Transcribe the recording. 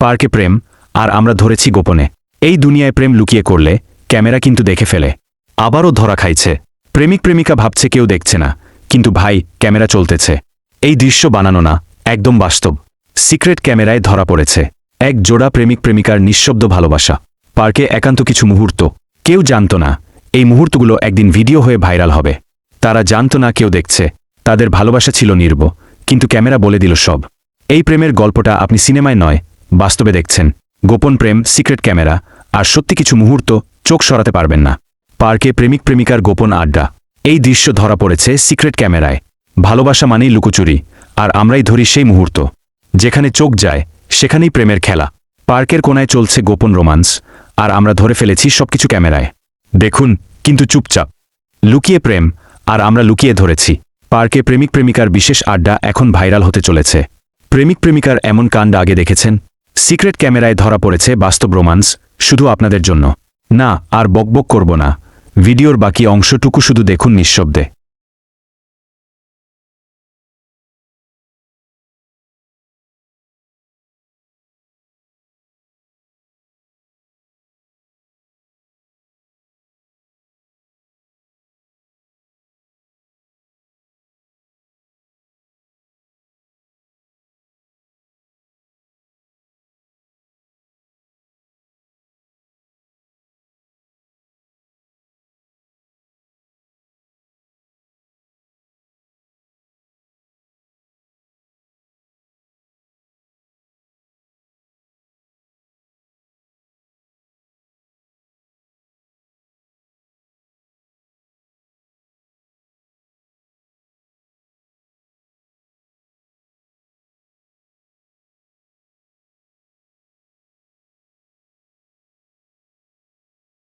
পার্কে প্রেম আর আমরা ধরেছি গোপনে। এই দুনিয়ায় প্রেম লুকিয়ে করলে ক্যামেরা কিন্তু দেখে ফেলে। আবারও ধরা খাইছে। প্রেমিক প্রেমিকা ভাবছে কেউ দেখছে না, কিন্তু ভাই, ক্যামেরা চলতেছে। এই দৃশ্য বানানো না, একদম বাস্তব। সিক্রেট ক্যামেরায় ধরা পড়েছে। এক জোড়া প্রেমিক প্রেমিকার নিঃশব্দ ভালোবাসা। পার্কে একান্ত কিছু মুহূর্ত। কেউ জানত না, এই মুহূর্তগুলো একদিন ভিডিও হয়ে ভাইরাল হবে। তারা জানত না কেউ দেখছে। তাদের ভালোবাসা ছিল নির্ব, কিন্তু ক্যামেরা বলে দিল সব। এই প্রেমের গল্পটা আপনি সিনেমায় নয় বাস্তবে দেখছেন। গোপন প্রেম, সিক্রেট ক্যামেরা, আর সত্যি কিছু মুহূর্ত চোখ সরাতে পারবেন না। পার্কে প্রেমিক প্রেমিকার গোপন আড্ডা। এই দৃশ্য ধরা পড়েছে সিক্রেট ক্যামেরায়। ভালোবাসা মানেই লুকোচুরি, আর আমরাই ধরি সেই মুহূর্ত। যেখানে চোখ যায়, সেখানেই প্রেমের খেলা। পার্কের কোনায় চলছে গোপন রোমান্স, আর আমরা ধরে ফেলেছি সবকিছু ক্যামেরায়। দেখুন, কিন্তু চুপচাপ। লুকিয়ে প্রেম, আর আমরা লুকিয়ে ধরেছি। পার্কে প্রেমিক প্রেমিকার বিশেষ আড্ডা এখন ভাইরাল হতে চলেছে। প্রেমিক প্রেমিকার এমন কাণ্ড আগে দেখেছেন? সিক্রেট ক্যামেরায় ধরা পড়েছে বাস্তব রোমান্স, শুধু আপনাদের জন্য। না, আর বকবক করব না। ভিডিওর বাকি অংশটুকু শুধু দেখুন নিঃশব্দে।